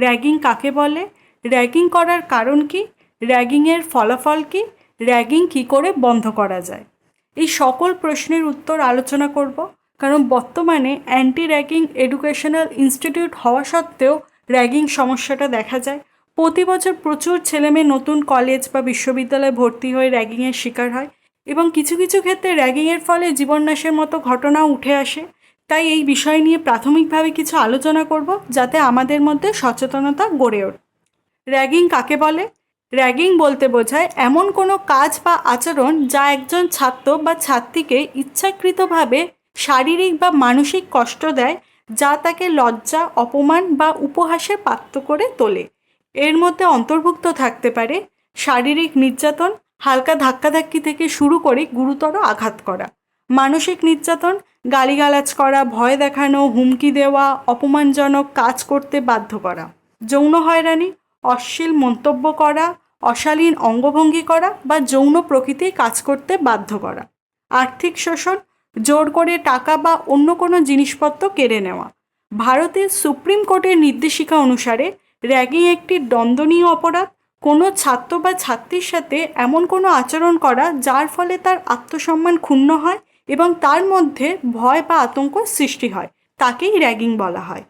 Ragging কাকে বলে? Ragging করার কারণ কি? র্যাগিংয়ের ফলাফল কি? র্যাগিং কী করে বন্ধ করা যায়? এই সকল প্রশ্নের উত্তর আলোচনা করব। কারণ বর্তমানে অ্যান্টি র্যাগিং এডুকেশনাল ইনস্টিটিউট হওয়া সত্ত্বেও র্যাগিং সমস্যাটা দেখা যায়। প্রতি বছর প্রচুর ছেলেমেয়ে নতুন কলেজ বা বিশ্ববিদ্যালয়ে ভর্তি হয়ে র্যাগিংয়ের শিকার হয় এবং কিছু কিছু ক্ষেত্রে র্যাগিংয়ের ফলে জীবননাশের মতো ঘটনাও উঠে আসে। তাই এই বিষয় নিয়ে প্রাথমিকভাবে কিছু আলোচনা করব যাতে আমাদের মধ্যে সচেতনতা গড়ে ওঠে। র্যাগিং কাকে বলে? র্যাগিং বলতে বোঝায় এমন কোনো কাজ বা আচরণ যা একজন ছাত্র বা ছাত্রীকে ইচ্ছাকৃতভাবে শারীরিক বা মানসিক কষ্ট দেয় যা তাকে লজ্জা, অপমান বা উপহাসে পাত্র করে তোলে। এর মধ্যে অন্তর্ভুক্ত থাকতে পারে শারীরিক নির্যাতন, হালকা ধাক্কাধাক্কি থেকে শুরু করে গুরুতর আঘাত করা, মানসিক নির্যাতন গালিগালাজ করা, ভয় দেখানো, হুমকি দেওয়া, অপমানজনক কাজ করতে বাধ্য করা। যৌন হয়রানি, অশ্লীল মন্তব্য করা, অশালীন অঙ্গভঙ্গি করা বা যৌন প্রকৃতি কাজ করতে বাধ্য করা। আর্থিক শোষণ, জোর করে টাকা বা অন্য কোনো জিনিসপত্র কেড়ে নেওয়া। ভারতের সুপ্রিম কোর্টের নির্দেশিকা অনুসারে র্যাগিং একটি দণ্ডনীয় অপরাধ, কোনো ছাত্র বা ছাত্রীর সাথে এমন কোনো আচরণ করা যার ফলে তার আত্মসম্মান ক্ষুণ্ণ হয় এবং তার মধ্যে ভয় বা আতঙ্ক সৃষ্টি হয়। তাকেই র্যাগিং বলা হয়।